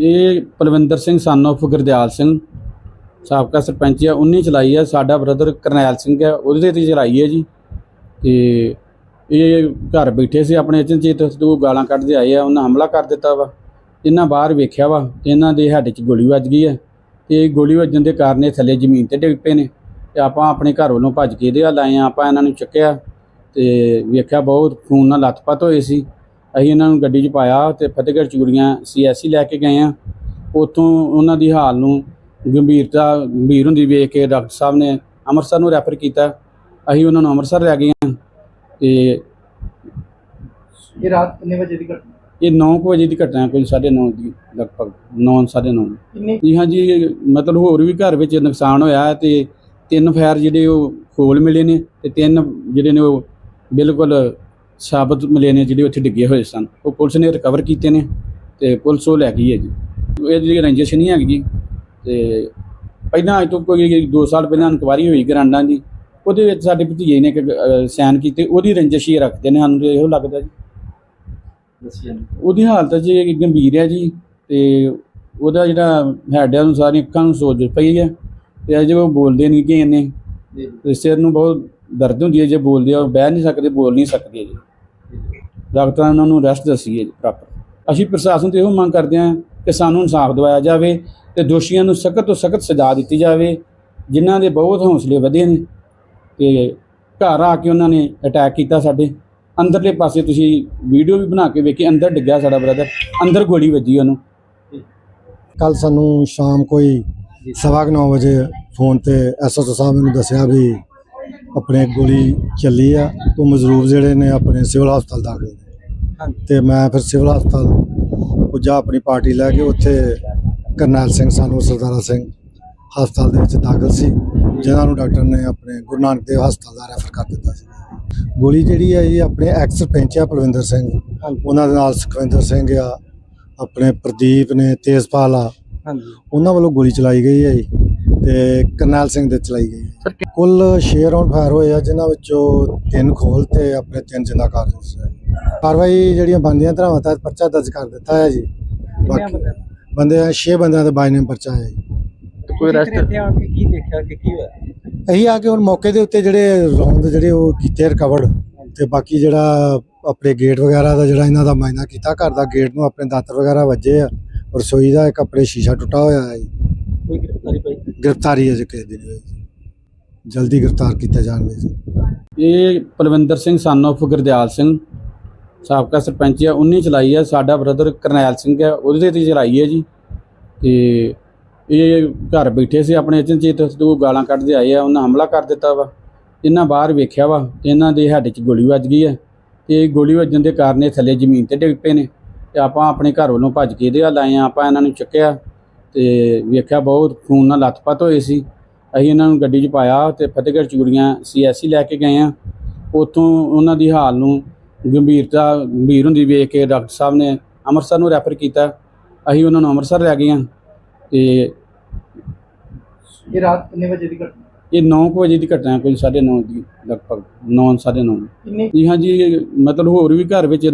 ਇਹ ਪਲਵਿੰਦਰ ਸਿੰਘ ਸਨ of ਗੁਰਦਿਆਲ ਸਿੰਘ, ਸਾਬਕਾ ਸਰਪੰਚ ਆ 19 ਚਲਾਈ ਆ। ਸਾਡਾ ਬ੍ਰਦਰ ਕਰਨੈਲ ਸਿੰਘ ਆ, ਉਹਦੇ ਤੇ ਚਲਾਈ ਹੈ ਜੀ। ਤੇ ਇਹ ਘਰ ਬੈਠੇ ਸੀ ਆਪਣੇ ਅਚਨਚੇਤ ਦੋ ਗਾਲਾਂ ਕੱਢਦੇ ਆਏ ਆ, ਉਹਨਾਂ ਹਮਲਾ ਕਰ ਦਿੱਤਾ ਵਾ। ਇਹਨਾਂ ਬਾਹਰ ਵੇਖਿਆ ਵਾ ਇਹਨਾਂ ਦੇ ਹੱਡ 'ਚ ਗੋਲੀ ਵੱਜ ਗਈ ਹੈ ਤੇ ਗੋਲੀ ਵੱਜਣ ਦੇ ਕਾਰਨ ਇਹ ਥੱਲੇ ਜ਼ਮੀਨ ਤੇ ਡਿੱਗ ਪਏ ਨੇ। ਤੇ ਆਪਾਂ ਆਪਣੇ ਘਰ ਵੱਲੋਂ ਭੱਜ ਕੇ ਇਹਦੇ ਵੱਲ ਆਏ ਆ, ਆਪਾਂ ਇਹਨਾਂ ਨੂੰ ਚੁੱਕਿਆ। ਤੇ ਵੇਖਿਆ ਬਹੁਤ ਖੂਨ ਨਾਲ ਲੱਥਪੱਥ ਹੋਏ ਸੀ। ਅਸੀਂ ਇਹਨਾਂ ਨੂੰ ਗੱਡੀ 'ਚ ਪਾਇਆ ਤੇ ਫਤਿਹਗੜ੍ਹ ਚੂੜੀਆਂ ਸੀਐਸਸੀ ਲੈ ਕੇ ਗਏ ਆ ਉੱਥੋਂ ਉਹਨਾਂ ਦੀ ਹਾਲ ਨੂੰ ਗੰਭੀਰਤਾ ਗੰਭੀਰ ਹੁੰਦੀ ਵੇਖ ਕੇ ਡਾਕਟਰ ਸਾਹਿਬ ਨੇ ਅੰਮ੍ਰਿਤਸਰ ਨੂੰ ਰੈਫਰ ਕੀਤਾ। ਅਸੀਂ ਉਹਨਾਂ ਨੂੰ ਅੰਮ੍ਰਿਤਸਰ ਲੈ ਗਏ ਹਾਂ ਤੇ ਇਹ ਰਾਤ ਕਿੰਨੇ ਵਜੇ ਦੀ ਘਟਨਾ? ਇਹ 9 ਵਜੇ ਦੀ ਘਟਨਾ ਕੋਈ 9:30 ਦੀ ਲਗਭਗ 9 9:30 ਕਿੰਨੇ? ਜੀ ਹਾਂ ਜੀ ਮਤਲਬ ਹੋਰ ਵੀ ਘਰ ਵਿੱਚ ਨੁਕਸਾਨ ਹੋਇਆ ਤੇ ਤਿੰਨ ਫਾਇਰ ਜਿਹੜੇ ਉਹ ਖੋਲ ਮਿਲੇ ਨੇ ਤੇ ਤਿੰਨ ਜਿਹੜੇ ਨੇ ਉਹ ਬਿਲਕੁਲ ਸਾਬਤ ਮਿਲੇ ਨੇ ਜਿਹੜੇ ਉੱਥੇ ਡਿੱਗੇ ਹੋਏ ਸਨ ਉਹ ਪੁਲਿਸ ਨੇ ਰਿਕਵਰ ਕੀਤੇ ਨੇ ਤੇ ਪੁਲਿਸ ਉਹ ਲੈ ਗਈ ਹੈ ਜੀ। ਇਹ ਜਿਹੜੀ ਰੰਜਿਸ਼ ਨਹੀਂ ਹੈਗੀ ਤੇ ਪਹਿਲਾਂ ਅੱਜ ਤੋਂ ਕੋਈ 2 ਸਾਲ ਪਹਿਲਾਂ ਇਨਕੁਆਰੀ ਹੋਈ ਗਰਾਂਡਾਂ ਦੀ ਉਹਦੇ ਵਿੱਚ ਸਾਡੇ ਭਤੀਜੇ ਨੇ ਇੱਕ ਸਾਈਨ ਕੀਤੇ ਉਹਦੀ ਰੰਜਿਸ਼ ਹੀ ਰੱਖਦੇ ਨੇ ਸਾਨੂੰ ਇਹੋ ਲੱਗਦਾ ਜੀ। ਦੱਸਿਆ ਉਹਦੀ ਹਾਲਤ ਜੀ ਗੰਭੀਰ ਹੈ ਜੀ ਤੇ ਉਹਦਾ ਜਿਹੜਾ ਹੈਡ ਹੈ ਉਹਨੂੰ ਸਾਰੀ ਅੱਖਾਂ ਨੂੰ ਸੋਜ ਪਈ ਹੈ ਤੇ ਅਜੇ ਉਹ ਬੋਲਦੇ ਨਹੀਂ ਕਿ ਇਹਨੇ ਤੇ ਸਿਰ ਨੂੰ ਬਹੁਤ ਦਰਦ ਹੁੰਦੀ ਹੈ ਜੇ ਬੋਲਦੇ ਆ ਉਹ ਬਹਿ ਨਹੀਂ ਸਕਦੇ ਬੋਲ ਨਹੀਂ ਸਕਦੇ ਜੀ। ਡਾਕਟਰਾਂ ਨੇ ਉਹਨਾਂ ਨੂੰ ਰੈਸਟ ਦੱਸੀ ਹੈ ਜੀ ਪ੍ਰੋਪਰ ਅਸੀਂ ਪ੍ਰਸ਼ਾਸਨ ਤੋਂ ਇਹੋ ਮੰਗ ਕਰਦੇ ਹਾਂ ਕਿ ਸਾਨੂੰ ਇਨਸਾਫ ਦਿਵਾਇਆ ਜਾਵੇ ਤੇ ਦੋਸ਼ੀਆਂ ਨੂੰ ਸਖਤ ਤੋਂ ਸਖਤ ਸਜ਼ਾ ਦਿੱਤੀ ਜਾਵੇ ਜਿਨ੍ਹਾਂ ਦੇ ਬਹੁਤ ਹੌਸਲੇ ਵਧੇ ਨੇ ਤੇ ਘਰ ਆ ਕੇ ਉਹਨਾਂ ਨੇ ਅਟੈਕ ਕੀਤਾ ਸਾਡੇ। ਅੰਦਰਲੇ ਪਾਸੇ ਤੁਸੀਂ ਵੀਡੀਓ ਵੀ ਬਣਾ ਕੇ ਵੇਖੀ ਅੰਦਰ ਡਿੱਗਿਆ ਸਾਡਾ ਬ੍ਰਦਰ ਅੰਦਰ ਗੋਲੀ ਵੱਜੀ ਉਹਨੂੰ। ਕੱਲ ਸਾਨੂੰ ਸ਼ਾਮ ਕੋਈ ਸਵਾ ਕੁ ਨੌ ਵਜੇ ਫੋਨ ਤੇ ਐਸਐਸਓ ਸਾਹਿਬ ਮੈਨੂੰ ਦੱਸਿਆ ਵੀ ਆਪਣੇ ਗੋਲੀ ਚੱਲੀ ਆ। ਤੋਂ ਮਜ਼ਰੂਬ ਜਿਹੜੇ ਨੇ ਆਪਣੇ ਸਿਵਲ ਹਸਪਤਾਲ ਦਾਖਲ ਨੇ। ਤੇ ਮੈਂ ਫਿਰ ਸਿਵਲ ਹਸਪਤਾਲ ਪੁੱਜਾ ਆਪਣੀ ਪਾਰਟੀ ਲੈ ਕੇ। ਉੱਥੇ ਕਰਨੈਲ ਸਿੰਘ ਸਾਨੂੰ ਸਰਦਾਰਾ ਸਿੰਘ ਹਸਪਤਾਲ ਦੇ ਵਿੱਚ ਦਾਖਲ ਸੀ। ਜਿਨ੍ਹਾਂ ਨੂੰ ਡਾਕਟਰ ਨੇ ਆਪਣੇ ਗੁਰੂ ਨਾਨਕ ਦੇਵ ਹਸਪਤਾਲ ਦਾ ਰੈਫਰ ਕਰ ਦਿੱਤਾ ਸੀ। ਗੋਲੀ ਜਿਹੜੀ ਹੈ ਜੀ ਆਪਣੇ ਐਕਸ ਸਰਪੰਚ ਆ ਪਲਵਿੰਦਰ ਸਿੰਘ। ਉਹਨਾਂ ਦੇ ਨਾਲ ਸੁਖਵਿੰਦਰ ਸਿੰਘ ਆ ਆਪਣੇ ਪ੍ਰਦੀਪ ਨੇ ਤੇਜਪਾਲ ਆ ਉਹਨਾਂ ਵੱਲੋਂ ਗੋਲੀ ਚਲਾਈ ਗਈ ਹੈ ਜੀ ਤੇ ਕਰਨੈਲ ਸਿੰਘ ਦੇ ਚਲਾਈ ਗਈ ਹੈ। ਕੁੱਲ 6 ਰਾਉਂਡ ਫਾਇਰ ਹੋਏ ਆ ਜਿਨ੍ਹਾਂ ਵਿੱਚੋਂ ਤਿੰਨ ਖੋਲ ਤੇ ਆਪਣੇ ਤਿੰਨ ਜਿੰਦਾ ਕਾਰਤੂਸ ਹੈ ਕਾਰਵਾਈ ਜਿਹੜੀਆਂ ਬੰਦੀਆਂ ਧਰਾਵਾਂ ਤਹਿਤ ਪਰਚਾ ਦਰਜ ਕਰ ਦਿੱਤਾ ਹੈ ਜੀ। ਬਾਕੀ ਬੰਦੇ 6 ਬੰਦਿਆਂ ਦੇ ਬਾਈ ਨੇ ਪਰਚਾ ਹੈ ਜੀ। ਕੋਈ ਰਸਤੇ ਇੱਥੇ ਆ ਕੇ ਕੀ ਦੇਖਿਆ ਕਿ ਕੀ ਹੋਇਆ? ਇਹੀ ਆ ਕਿ ਹੁਣ ਮੌਕੇ ਦੇ ਉੱਤੇ ਜਿਹੜੇ ਰੌਂਦ ਜਿਹੜੇ ਉਹ ਕੀਤੇ ਰਿਕਵਰਡ ਤੇ ਬਾਕੀ ਜਿਹੜਾ ਆਪਣੇ ਗੇਟ ਵਗੈਰਾ ਦਾ ਜਿਹੜਾ ਇਹਨਾਂ ਦਾ ਮਾਇਨਾ ਕੀਤਾ ਘਰ ਦਾ ਗੇਟ ਨੂੰ ਆਪਣੇ ਦਾਤਰ ਵਗੈਰਾ ਵੱਜੇ ਆ। ਰਸੋਈ ਦਾ ਇੱਕ ਆਪਣੇ ਸ਼ੀਸ਼ਾ ਟੁੱਟਾ ਹੋਇਆ ਹੈ ਜੀ। ਕੋਈ ਗ੍ਰਿਫਤਾਰੀ ਪਈ? ਗ੍ਰਿਫਤਾਰੀ ਅਜੇ ਕਿਸੇ ਦਿਨ ਹੋਈ ਜੀ। ਜਲਦੀ ਗ੍ਰਿਫਤਾਰ ਕੀਤਾ ਜਾਣਗੇ ਜੀ। ਇਹ ਪਲਵਿੰਦਰ ਸਿੰਘ ਸਨ of ਗੁਰਦਿਆਲ ਸਿੰਘ ਸਾਬਕਾ ਸਰਪੰਚ ਆ 19 ਚਲਾਈ ਆ। ਸਾਡਾ ਬ੍ਰਦਰ ਕਰਨੈਲ ਸਿੰਘ ਹੈ ਉਹਦੇ ਤੇ ਚਲਾਈ ਹੈ ਜੀ। ਤੇ ਇਹ ਘਰ ਬੈਠੇ ਸੀ ਆਪਣੇ ਅਚਨਚੇਤ ਦੋ ਗਾਲਾਂ ਕੱਢਦੇ ਆਏ ਆ ਉਹਨਾਂ ਹਮਲਾ ਕਰ ਦਿੱਤਾ ਵਾ। ਇਹਨਾਂ ਬਾਹਰ ਵੇਖਿਆ ਵਾ ਤੇ ਇਹਨਾਂ ਦੇ ਹੱਡ 'ਚ ਗੋਲੀ ਵੱਜ ਗਈ ਹੈ ਤੇ ਗੋਲੀ ਵੱਜਣ ਦੇ ਕਾਰਨ ਇਹ ਥੱਲੇ ਜ਼ਮੀਨ ਤੇ ਡਿੱਗ ਪਏ ਨੇ। ਤੇ ਆਪਾਂ ਆਪਣੇ ਘਰ ਵੱਲੋਂ ਭੱਜ ਕੇ ਇਹਦੇ ਵੱਲ ਆਏ ਆ ਆਪਾਂ ਇਹਨਾਂ ਨੂੰ ਚੁੱਕਿਆ ਤੇ ਵੇਖਿਆ ਬਹੁਤ ਖੂਨ ਨਾਲ ਲੱਥਪੱਥ ਹੋਏ ਸੀ। ਅਸੀਂ ਇਹਨਾਂ ਨੂੰ ਗੱਡੀ 'ਚ ਪਾਇਆ ਤੇ ਫਤਿਹਗੜ੍ਹ ਚੂੜੀਆਂ ਸੀਐਸਸੀ ਲੈ ਕੇ ਗਏ ਆ ਉੱਥੋਂ ਉਹਨਾਂ ਦੀ ਹਾਲ ਨੂੰ ਗੰਭੀਰਤਾ ਗੰਭੀਰ ਹੁੰਦੀ ਵੇਖ ਕੇ ਡਾਕਟਰ ਸਾਹਿਬ ਨੇ ਅੰਮ੍ਰਿਤਸਰ ਨੂੰ ਰੈਫਰ ਕੀਤਾ। ਅਸੀਂ ਉਹਨਾਂ ਨੂੰ ਅੰਮ੍ਰਿਤਸਰ ਲੈ ਗਏ ਹਾਂ ਤੇ ਇਹ ਰਾਤ ਕਿੰਨੇ ਵਜੇ ਦੀ ਘਟਨਾ? ਇਹ 9 ਵਜੇ ਦੀ ਘਟਨਾ ਹੈ, ਕੋਈ 9:30 ਦੀ ਲਗਭਗ 9 9:30 ਕਿੰਨੇ? ਜੀ ਹਾਂ ਜੀ ਮਤਲਬ ਹੋਰ ਵੀ ਘਰ ਵਿੱਚ